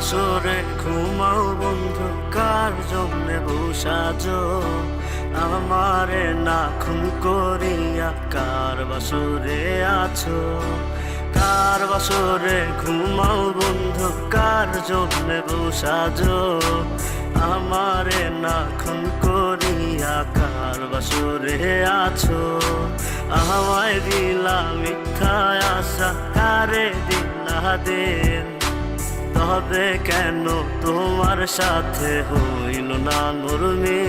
বাসরে ঘুমাও বন্ধু, কার জন্যে বসাজ আমারে না খুন করিয়া কার বাসরে আছো? কার বাসরে ঘুমাও বন্ধু, কার জন্যে বসাজ আমারে না খুন করিয়া কার বাসরে আছো? আমায় দিলা মিথ্যা আশা, কারে দিলা দেন? তবে কেন তোমার সাথে হইল না নুরমি?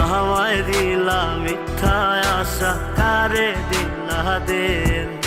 আমায় দিলা মিথ্যা আশা কারে দিলা দেন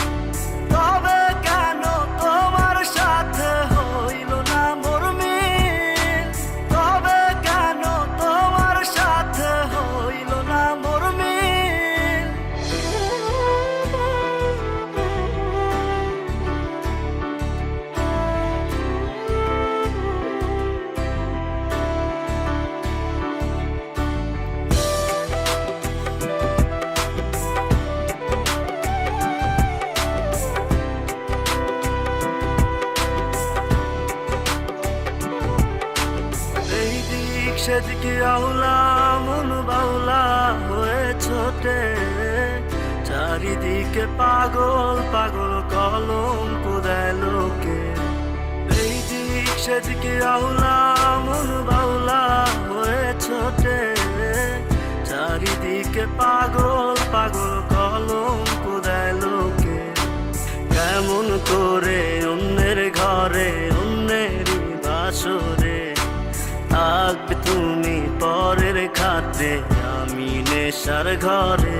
সেদিকে আউলা, মন বাউলা হয়ে ছোটে। চারিদিকে পাগল পাগল কলম কোদায় লোকে। এই দিক সেদিকে আউলা, মন বাউলা হয়ে ছোটে। চারিদিকে পাগল খাতে আমি নেশার ঘরে।